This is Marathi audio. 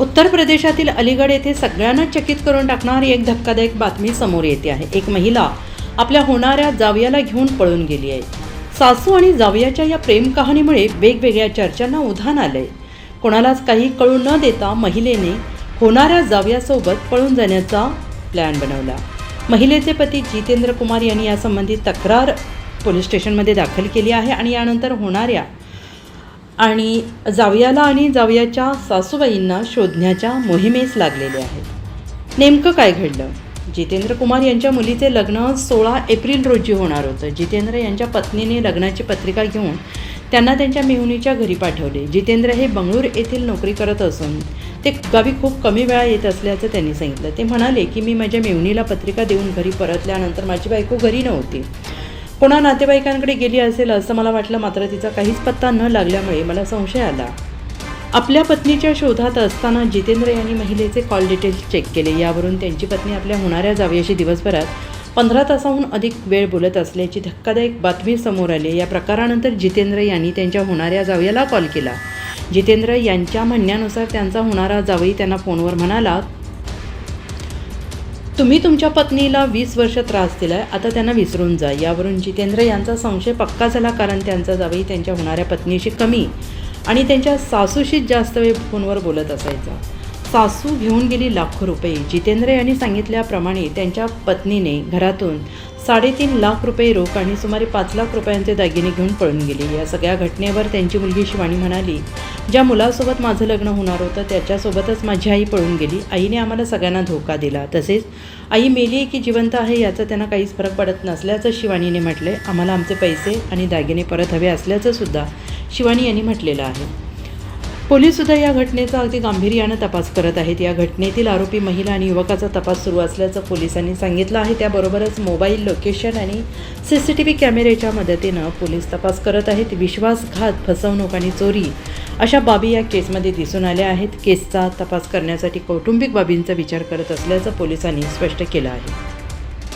उत्तर प्रदेशातील अलीगड येथे सगळ्यांना चकित करून टाकणारी एक धक्कादायक बातमी समोर येते आहे. एक महिला आपल्या होणाऱ्या जावयाला घेऊन पळून गेली आहे. सासू आणि जावयाच्या या प्रेम कहाणीमुळे वेगवेगळ्या चर्चांना उधाण आलंय. कोणालाच काही कळू न देता महिलेने होणाऱ्या जावयासोबत पळून जाण्याचा प्लॅन बनवला. महिलेचे पती जितेंद्र कुमार यांनी यासंबंधी तक्रार पोलीस स्टेशनमध्ये दाखल केली आहे आणि यानंतर होणाऱ्या आणि जावयाला आणि जावयाच्या सासूबाईंना शोधण्याच्या मोहिमेस लागलेले आहेत. नेमकं काय घडलं? जितेंद्र कुमार यांच्या मुलीचे लग्न सोळा एप्रिल रोजी होणार होतं. जितेंद्र यांच्या पत्नीने लग्नाची पत्रिका घेऊन त्यांना त्यांच्या मेहुनीच्या घरी पाठवले. जितेंद्र हे बंगळूर येथील नोकरी करत असून ते गावी खूप कमी वेळा येत असल्याचं त्यांनी सांगितलं. ते म्हणाले की मी माझ्या मेहुनीला पत्रिका देऊन घरी परतल्यानंतर माझी बायको घरी नव्हती. कोणा नातेवाईकांकडे गेली असेल असं मला वाटलं मात्र तिचा काहीच पत्ता न लागल्यामुळे मला संशय आला. आपल्या पत्नीच्या शोधात असताना जितेंद्र यांनी महिलेचे कॉल डिटेल्स चेक केले. यावरून त्यांची पत्नी आपल्या होणाऱ्या जावयाशी दिवसभरात पंधरा तासाहून अधिक वेळ बोलत असल्याची धक्कादायक बातमी समोर आली. या प्रकारानंतर जितेंद्र यांनी त्यांच्या होणाऱ्या जावयाला कॉल केला. जितेंद्र यांच्या म्हणण्यानुसार त्यांचा होणारा जावई त्यांना फोनवर म्हणाला तुम्ही तुमच्या पत्नीला वीस वर्ष त्रास दिलाय आता त्यांना विसरून जा. यावरून जितेंद्र यांचा संशय पक्का झाला कारण त्यांचा जावई त्यांच्या होणाऱ्या पत्नीशी कमी आणि त्यांच्या सासूशीच जास्त वेळ फोनवर बोलत असायचा. सासू घेऊन गेली लाखो रुपये. जितेंद्र यांनी सांगितल्याप्रमाणे त्यांच्या पत्नीने घरातून साडेतीन लाख रुपये रोख आणि सुमारे पाच लाख रुपयांचे दागिने घेऊन पळून गेले. या सगळ्या घटनेवर त्यांची मुलगी शिवानी म्हणाली ज्या मुलासोबत माझं लग्न होणार होतं त्याच्यासोबतच माझी आई पळून गेली. आईने आम्हाला सगळ्यांना धोका दिला. तसेच आई मेली आहे की जिवंत आहे याचा त्यांना काहीच फरक पडत नसल्याचं शिवानीने म्हटले आम्हाला आमचे पैसे आणि दागिने परत हवे असल्याचं सुद्धा शिवानी यांनी म्हटलेलं आहे. पोलीस सुद्धा या घटनेचा अगदी गांभीर्यानं तपास करत आहेत. या घटनेतील आरोपी महिला आणि युवकाचा तपास सुरू असल्याचं पोलिसांनी सांगितलं आहे. त्याबरोबरच मोबाईल लोकेशन आणि सी सी टी व्ही कॅमेऱ्याच्या मदतीनं पोलीस तपास करत आहेत. विश्वासघात फसवणूक आणि चोरी अशा बाबी या केसमध्ये दिसून आल्या आहेत. केसचा तपास करण्यासाठी कौटुंबिक बाबींचा विचार करत असल्याचं पोलिसांनी स्पष्ट केलं आहे.